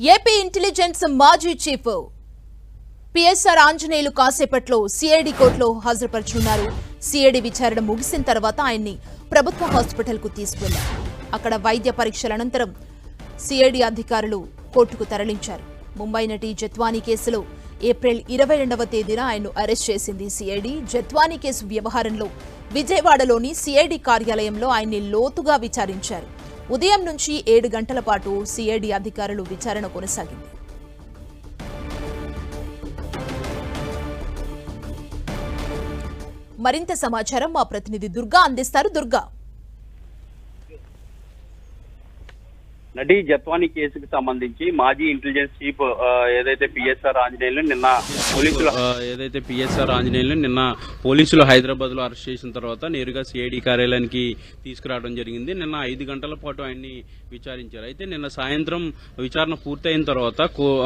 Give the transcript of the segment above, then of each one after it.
AP intelligence మాజీ chief PSR Anjaneyulu కాసేపట్లో CID కోర్టులో హాజరుపరచున్నారు. సిఐడి విచారణ ముగిసిన తర్వాత ఆయన్ని ప్రభుత్వ హాస్పిటల్కు తీసుకెళ్ళారు అక్కడ వైద్య పరీక్షల అనంతరం సిఐడి అధికారులు కోర్టుకు తరలించారు. ముంబై నటి జత్వానీ కేసులో ఏప్రిల్ ఇరవై రెండవ తేదీన ఆయన్ను అరెస్ట్ చేసింది సిఐడి. జత్వానీ కేసు వ్యవహారంలో విజయవాడలోని సిఐడి కార్యాలయంలో ఆయన్ని లోతుగా విచారించారు. ఉదయం నుంచి ఏడు గంటల పాటు సిఐడి అధికారులు విచారణ కొనసాగింది. మరింత సమాచారం మా ప్రతినిధి దుర్గా అందిస్తారు. దుర్గా. నటి జత్వానీ కేసుకు సంబంధించి మాజీ ఇంటెలిజెన్స్ చీఫ్ ఏదైతే పిఎస్ఆర్ ఆంజనేయులు నిన్న పోలీసులు ఏదైతే పిఎస్ఆర్ ఆంజనేయులు నిన్న పోలీసులు హైదరాబాద్లో అరెస్ట్ చేసిన తర్వాత నేరుగా సిఐడి కార్యాలయానికి తీసుకురావడం జరిగింది. నిన్న ఐదు గంటల పాటు ఆయన్ని విచారించారు. అయితే నిన్న సాయంత్రం విచారణ పూర్తయిన తర్వాత కో-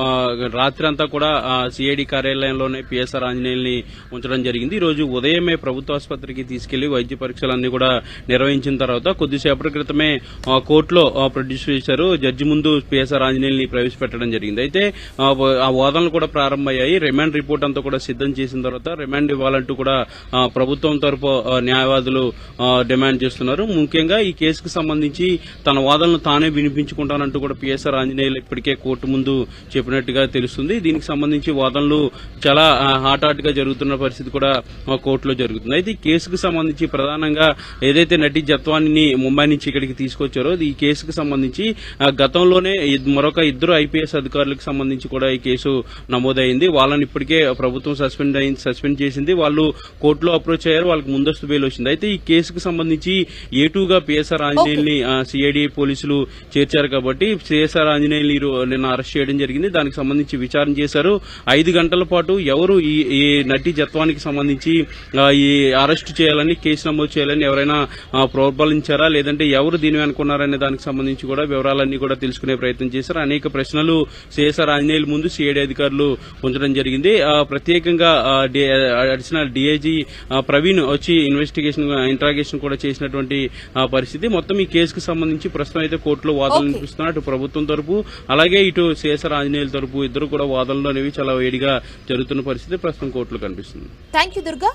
రాత్రి అంతా కూడా సిఐడి కార్యాలయంలోనే పిఎస్ఆర్ ఆంజనేయుల్ని ఉంచడం జరిగింది. ఈ రోజు ఉదయమే ప్రభుత్వ ఆసుపత్రికి తీసుకెళ్ళి వైద్య పరీక్షలన్నీ కూడా నిర్వహించిన తర్వాత కొద్దిసేపటి క్రితమే ఆ, కోర్టులో ఆ, ప్రొడ్యూస్ చేశారు జడ్జి ముందు పిఎస్ఆర్ ఆంజనేయుల్ని ప్రవేశపెట్టడం జరిగింది. అయితే ఆ, వాదనలు కూడా ప్రారంభమయ్యాయి. రిమాండ్ రిపోర్ట్ అంతా కూడా సిద్ధం చేసిన తర్వాత రిమాండ్ ఇవ్వాలంటూ కూడా ప్రభుత్వం తరపు న్యాయవాదులు డిమాండ్ చేస్తున్నారు. ముఖ్యంగా ఈ కేసుకు సంబంధించి తన వాదనలు తానే వినిపించుకుంటానంటూ కూడా పిఎస్ఆర్ ఆంజనేయులు ఇప్పటికే కోర్టు ముందు చెప్పినట్టుగా తెలుస్తుంది. దీనికి సంబంధించి వాదనలు చాలా ఆ, గా జరుగుతున్న పరిస్థితి కూడా కోర్టులో జరుగుతుంది. అయితే ఈ కేసుకు సంబంధించి ప్రధానంగా ఏదైతే నటి జత్వాన్ని ముంబై నుంచి ఇక్కడికి తీసుకొచ్చారో ఈ కేసుకు సంబంధించి గతంలోనే మరొక ఇద్దరు ఐపీఎస్ అధికారులకు సంబంధించి కూడా ఈ కేసు నమోదైంది. వాళ్ళని ఇప్పటికే ప్రభుత్వం సస్పెండ్ అయింది సస్పెండ్ చేసింది. వాళ్ళు కోర్టులో అప్రోచ్ అయ్యారు. వాళ్ళకి ముందస్తు బెయిల్ వచ్చింది. అయితే ఈ కేసుకు సంబంధించి ఏటూగా పిఎస్ఆర్ ఆంజనేయుల్ని సిఐడి పోలీసులు చేర్చారు కాబట్టి సిఎస్ఆర్ ఆంజనేయుల్ని రో- నిన్న అరెస్ట్ చేయడం జరిగింది. దానికి సంబంధించి విచారణ చేశారు. ఐదు గంటల పాటు ఎవరు ఈ ఈ నటి జత్వానికి సంబంధించి ఈ అరెస్ట్ చేయాలని కేసు నమోదు చేయాలని ఎవరైనా ప్రోత్బలించారా లేదంటే ఎవరు దీని వెనుకున్నారనే దానికి సంబంధించి కూడా వివరాలన్నీ కూడా తెలుసుకునే ప్రయత్నం చేశారు. అనేక ప్రశ్నలు సిఎస్ఆర్ ఆంజనేయుల ముందు సిఐడి అధికారులు ఉంచడం జరిగింది. ప్రత్యేకంగా అడిషనల్ డిఐజీ ప్రవీణ్ వచ్చి ఇన్వెస్టిగేషన్ ఇంట్రాగేషన్ కూడా చేసినటువంటి పరిస్థితి. మొత్తం ఈ కేసుకు సంబంధించి ప్రస్తుతం అయితే కోర్టులో వాదనలు. వినిపిస్తున్నారు అటు ప్రభుత్వం తరపు అలాగే ఇటు సిఎస్ఆర్ ఆంజనేయుల తరపు ఇద్దరు కూడా వాదనలు అనేవి చాలా వేడిగా జరుగుతున్న పరిస్థితి ప్రస్తుతం కోర్టులో కనిపిస్తుంది. Thank you Durga